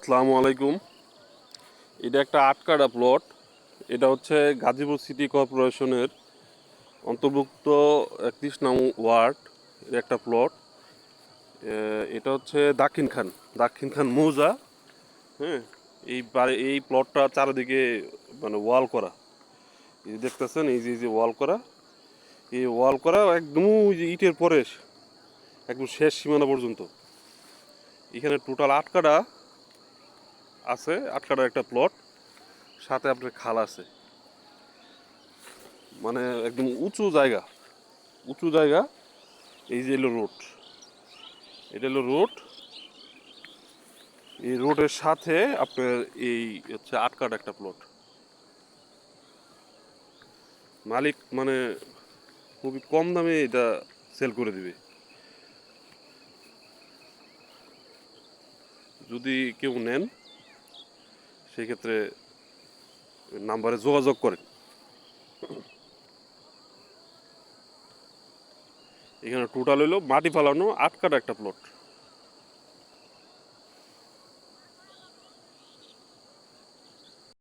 আসসালামু আলাইকুম। এটা একটা আটকাটা প্লট এটা হচ্ছে গাজীপুর সিটি কর্পোরেশনের অন্তর্ভুক্ত একত্রিশ নং ওয়ার্ড এর একটা প্লট এটা হচ্ছে দাক্ষিণ খান দাক্ষিণ খান মৌজা। হ্যাঁ এই এই প্লটটা চারিদিকে মানে ওয়াল করা। এই দেখতেছেন, এই যে যে ওয়াল করা। এই ওয়াল করা একদম ওই যে ইটের পরে একদম শেষ সীমানা পর্যন্ত। এখানে টোটাল আট কাটা আছে আট কাটার একটা প্লট সাথে আপনার খাল আছে। মানে একদম উঁচু জায়গা উঁচু জায়গা, এই যে এলো রোড এটা হলো রোড এই রোডের সাথে আপনার এই হচ্ছে আট কাটা একটা প্লট মালিক মানে খুবই কম দামে এটা সেল করে দিবে। যদি কেউ নেন সেক্ষেত্রে নাম্বারে যোগাযোগ করেন। এখানে টোটাল হইল মাটি ফালানো আট কাটা একটা প্লট